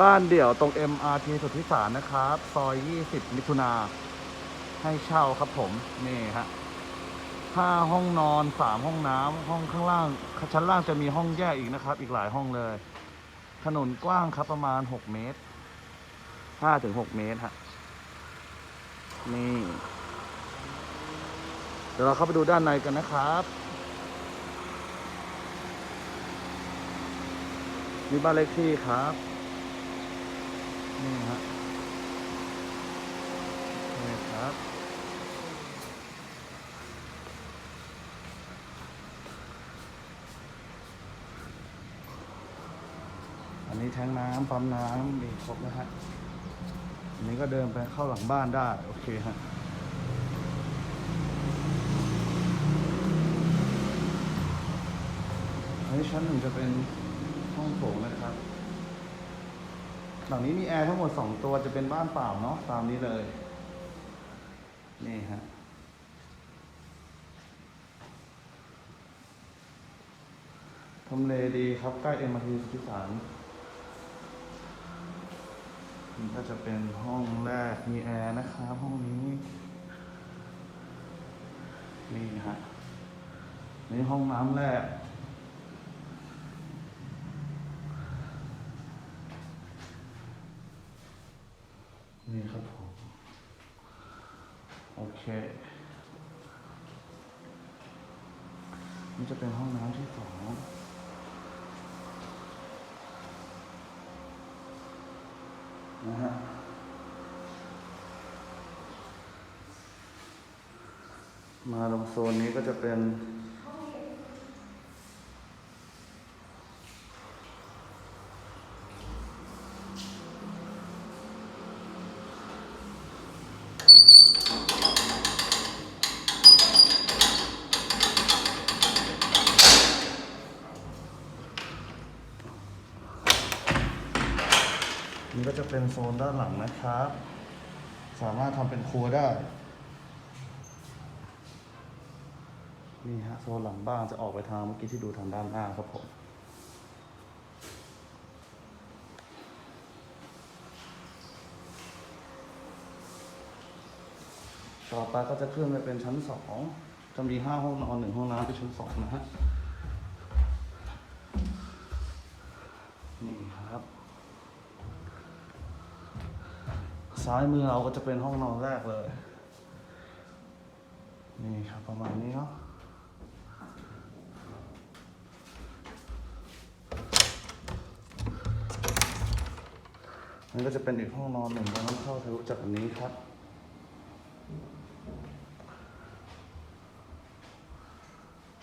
บ้านเดี่ยวตรง MRT สุทธิสารนะครับ ซอย 20 มิถุนา ให้เช่าครับผม นี่ฮะห้าห้องนอนสามห้องน้ำห้องข้างล่าง ชั้นล่างจะมีห้องแยกอีกนะครับ อีกหลายห้องเลย ถนนกว้างครับประมาณ 6 เมตร5ถึง6เมตรฮะ นี่ เดี๋ยวเราเข้าไปดูด้านในกันนะครับนี่บ้านเลขที่ครับ นี่ฮะนี่ครับอันนี้แทงน้ำปั๊มน้ำมีครบนะฮะอันนี้ก็เดินไปเข้าหลังบ้านได้ โอเคฮะอันนี้ชั้นหนึ่งจะเป็นห้องโถงนะครับ หลังนี้มีแอร์ทั้งหมดสองตัวจะเป็นบ้านเปล่าเนาะตามนี้เลย นี่ฮะทำเลดีครับ ใกล้เอ็มอาร์ทีสุทธิสารนี่ก็จะเป็นห้องแรกมีแอร์นะครับห้องนี้ นี่ฮะนี่ห้องน้ำแรก นี่ครับผม โอเค นี่จะเป็นห้องน้ำที่สองนะฮะมาลงโซนนี้ก็จะเป็น นี่ก็จะเป็นโซนด้านหลังนะครับ สามารถทำเป็นครัวได้ นี่ฮะโซนหลังบ้านจะออกไปทางเมื่อกี้ที่ดูทางด้านหน้าครับผม ต่อไปก็จะขึ้นไปเป็นชั้นสองจะมีห้าห้องนอนหนึ่งห้องน้ำเป็นชั้นสองนะฮะ นี่ครับ ซ้ายมือเราก็จะเป็นห้องนอนแรกเลย นี่ครับประมาณนี้เนาะนี่ก็จะเป็นอีกห้องนอนหนึ่งเราต้องเข้าทะลุจากอันนี้ครับ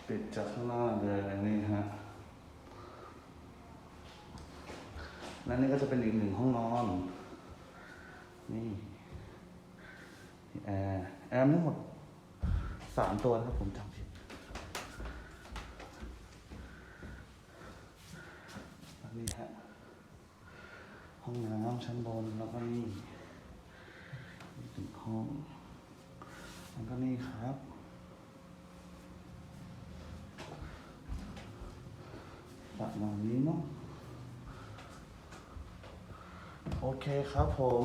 ปิดจากข้างหน้าเลยนี่ฮะ และนี่ก็จะเป็นอีกหนึ่งห้องนอน นี่แอร์แอร์ทั้งหมดสามตัวนะครับผมจำผิดนนี้ฮะ ห้องน้ำชั้นบนแล้วก็นี่อีกหนึ่งห้องแล้วก็นี่ครับ ประมาณนี้เนาะโอเคครับผม